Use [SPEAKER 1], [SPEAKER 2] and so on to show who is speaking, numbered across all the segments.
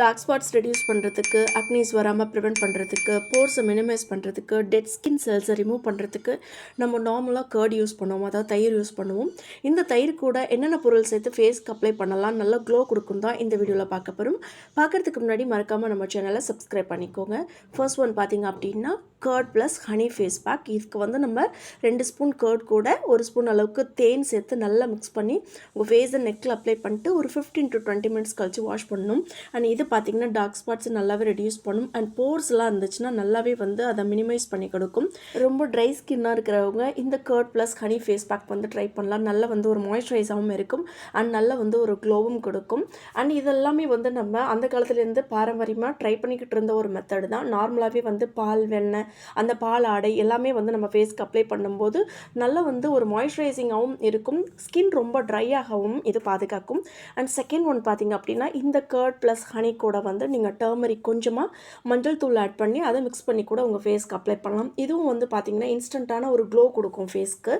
[SPEAKER 1] Dark spots reduce பண்ணுறதுக்கு Agnes வராமல் prevent பண்ணுறதுக்கு போர்ஸை மினிமைஸ் பண்ணுறதுக்கு டெட் ஸ்கின் செல்ஸை ரிமூவ் பண்ணுறதுக்கு நம்ம நார்மலாக கர்ட் யூஸ் பண்ணுவோம். அதாவது தயிர் யூஸ் பண்ணுவோம். இந்த தயிர் கூட என்னென்ன பொருள் சேர்த்து ஃபேஸ்க்கு அப்ளை பண்ணலாம் நல்லா க்ளோ கொடுக்கும் தான் இந்த வீடியோவில் பார்க்க போகிறோம் பார்க்குறதுக்கு முன்னாடி மறக்காமல் நம்ம சேனலை சப்ஸ்கிரைப் பண்ணிக்கோங்க. ஃபர்ஸ்ட் ஒன் பார்த்தீங்க அப்படின்னா curd plus honey face pack இதுக்கு வந்து நம்ம ரெண்டு ஸ்பூன் கர்ட் கூட ஒரு ஸ்பூன் அளவுக்கு தேன் சேர்த்து நல்லா மிக்ஸ் பண்ணி உங்கள் ஃபேஸை நெக்கில் அப்ளை பண்ணிட்டு ஒரு ஃபிஃப்டீன் டு டுவெண்ட்டி மினிட்ஸ் கழிச்சு வாஷ் பண்ணணும். அண்ட் இது பார்த்திங்கன்னா டார்க் ஸ்பாட்ஸ் நல்லாவே ரெடியூஸ் பண்ணும். அண்ட் போர்ஸ்லாம் இருந்துச்சுன்னா நல்லாவே வந்து அதை மினிமைஸ் பண்ணி கொடுக்கும். ரொம்ப ட்ரை ஸ்கின்னாக இருக்கிறவங்க இந்த curd plus honey face pack வந்து ட்ரை பண்ணலாம். நல்லா வந்து ஒரு மாய்ஸ்சரைஸாகவும் இருக்கும். அண்ட் நல்லா வந்து ஒரு க்ளோவும் கொடுக்கும். அண்ட் இதெல்லாமே வந்து நம்ம அந்த காலத்துலேருந்து பாரம்பரியமாக ட்ரை பண்ணிக்கிட்டு இருந்த ஒரு மெத்தடு தான். நார்மலாகவே வந்து பால் வெண்ணெய் அந்த பால் ஆடை எல்லாமே வந்து நம்ம ஃபேஸ்க்கு அப்ளை பண்ணும்போது நல்லா வந்து ஒரு மாய்ஸ்சரைசிங்காகவும் இருக்கும். ஸ்கின் ரொம்ப ட்ரை ஆகவும் இது பாதுகாக்கும். அண்ட் செகண்ட் ஒன் பார்த்தீங்க அப்படின்னா இந்த கர்ட் ப்ளஸ் ஹனி கூட வந்து நீங்கள் டர்மரிக் கொஞ்சமாக மஞ்சள் தூள் ஆட் பண்ணி அதை மிக்ஸ் பண்ணி கூட உங்கள் ஃபேஸ்க்கு அப்ளை பண்ணலாம். இதுவும் வந்து பார்த்தீங்கன்னா இன்ஸ்டண்ட்டான ஒரு க்ளோ கொடுக்கும் ஃபேஸ்க்கு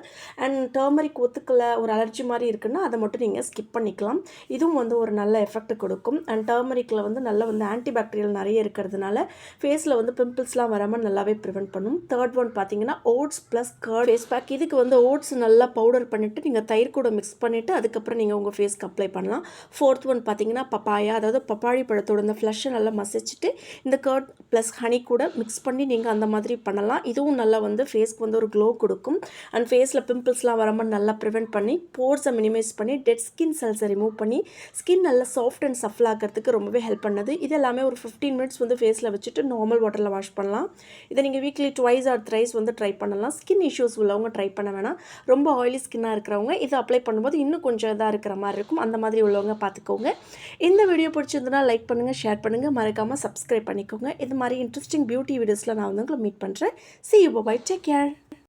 [SPEAKER 1] அண்ட் டர்மரிக் ஒத்துக்கல ஒரு அலர்ஜி மாதிரி இருக்குன்னா அதை மட்டும் நீங்கள் ஸ்கிப் பண்ணிக்கலாம். இதுவும் வந்து ஒரு நல்ல எஃபெக்ட் கொடுக்கும். அண்ட் டர்மரிக்கில் வந்து நல்ல வந்து ஆன்டிபாக்டீரியல் நிறைய இருக்கிறதுனால ஃபேஸில் வந்து பிம்பிள்ஸ்லாம் வராமல் நல்லாவே ப்ரிவெண்ட் பண்ணும். தேர்ட் ஒன் பார்த்தீங்கன்னா oats plus curd face pack இதுக்கு வந்து ஓட்ஸ் நல்லா பவுடர் பண்ணிவிட்டு நீங்கள் தயிர் கூட மிக்ஸ் பண்ணிவிட்டு அதுக்கப்புறம் நீங்கள் உங்கள் ஃபேஸ்க்கு அப்ளை பண்ணலாம். ஃபோர்த் ஒன் பார்த்தீங்கன்னா பப்பாயா அதாவது பப்பாளி பழத்தோட இந்த ஃப்ளஷை நல்லா மசிச்சுட்டு இந்த கர்ட் ப்ளஸ் ஹனி கூட மிக்ஸ் பண்ணி நீங்கள் அந்த மாதிரி பண்ணலாம். இதுவும் நல்லா வந்து ஃபேஸ்க்கு வந்து ஒரு க்ளோ கொடுக்கும். அண்ட் ஃபேஸில் பிம்பிள்ஸ்லாம் வராமல் நல்லா ப்ரிவெண்ட் பண்ணி போர்ஸை மினிமைஸ் பண்ணி டெட் ஸ்கின் செல்ஸை ரிமூவ் பண்ணி ஸ்கின் நல்லா சாஃப்ட் அண்ட் சஃபில் ஆகிறதுக்கு ரொம்பவே ஹெல்ப் பண்ணுது. இது எல்லாமே ஒரு ஃபிஃப்டீன் மினிட்ஸ் வந்து ஃபேஸில் வச்சுட்டு நார்மல் வாட்டரில் வாஷ் பண்ணலாம். இதை நீங்கள் நீங்கள் வீக்லி ட்வைஸ் ஆர் த்ரைஸ் வந்து ட்ரை பண்ணலாம். ஸ்கின் இஷ்யூஸ் உள்ளவங்க ட்ரை பண்ண வேணாம். ரொம்ப ஆயிலி ஸ்கின்னாக இருக்கிறவங்க இதை அப்ளை பண்ணும்போது இன்னும் கொஞ்சம் இதாக இருக்கிற மாதிரி இருக்கும். அந்த மாதிரி உள்ளவங்க பார்த்துக்கோங்க. இந்த வீடியோ பிடிச்சிருந்தனா லைக் பண்ணுங்கள் ஷேர் பண்ணுங்கள் மறக்காமல் சப்ஸ்கிரைப் பண்ணிக்கோங்க. இது மாதிரி இன்ட்ரெஸ்டிங் பியூட்டி வீடியோஸில் நான் வந்து உங்களை மீட் பண்ணுறேன் see you bye take care